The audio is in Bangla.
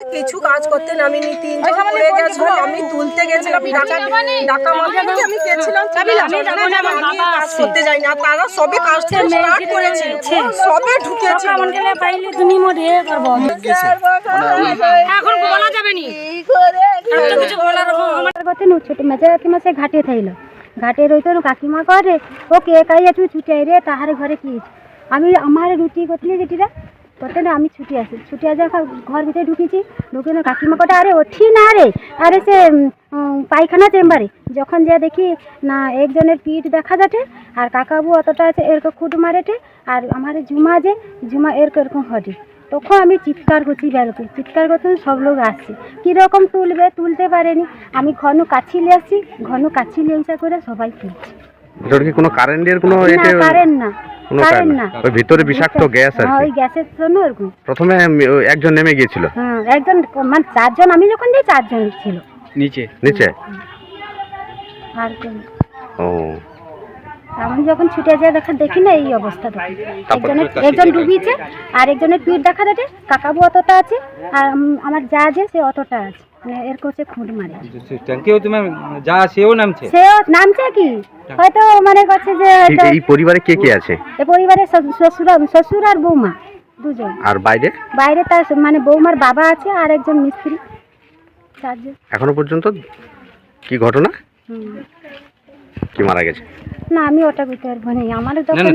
কিছু কাজ করতে নামিনি তিনজন পড়ে গেছিল আমি তুলতে গেছিলাম ডাকা আমি আমি গেছিলাম আমি কাজ করতে যাই না তারা সবে কাজ স্টার্ট করেছিল সবে ঢুকেছিল পাইলে তুমি মোর করব এখন বলা যাবে নি। কিছু বলার আমার কথা নু ছোট মেজা ঘাটে থাইল। ঘাটে রইতো কাকিমা করে ও কে কাই একটু ছুটে রে তাহার ঘরে কি? আমি আমার রুটি করଥିଲି যেটিরা করতে না আমি ছুটি আসি ছুটি আসে ঘর ভিতরে ঢুকেছি। ঢুকে না কাকিমা কটা আরে ওঠি না রে। আরে সে পায়খানা চেম্বারে। যখন যা দেখি না একজনের পিঠ দেখা যাচ্ছে আর কাকাবু অতটা আছে এরকম খুঁট মারেটে আর আমার ঝুমা যে ঝুমা এরকম এরকম হটে। তখন আমি চিৎকার করছি বেরোতে চিৎকার করতে সব লোক আসছে। কীরকম তুলবে তুলতে পারেনি। আমি ঘন কাছি নিয়ে আসছি ঘন কাছি নিয়ে করে সবাই তুলছে। কোনো কারেন্টের কোনো কারেন্ট না। কোনো কারেন্ট না। ওই ভিতরে বিষাক্ত গ্যাস আর হ্যাঁ ওই গ্যাসের জন্য এরকম। প্রথমে একজন নেমে গিয়েছিল। হ্যাঁ একজন মানে চারজন আমি যখন যাই চারজন ছিল। নিচে। নিচে? আর ও। আমি যখন ছুটে যাই দেখা দেখি না এই অবস্থা দেখি। একজনের একজন ডুবিয়েছে আর একজনের পিঠ দেখা যাচ্ছে কাকাবু অতটা আছে আর আমার যা যে সে অতটা আছে। মানে এর করছে খুঁট মারে। ট্যাঙ্কি তোমার যা সেও নামছে? সেও নামছে কি? হয়তো মনে করছে যে এই- পরিবারে কে কে আছে? পরিবারে শ্বশুর শ্বশুর আর বৌমা দুজন। আর বাইরে? বাইরে তার মানে বৌমার বাবা আছে আর একজন মিস্ত্রি। চারজন। এখনও পর্যন্ত কি ঘটনা? হুম। কি মারা গেছে? না আমি ওটা বুঝতে পারব না। আমার তখন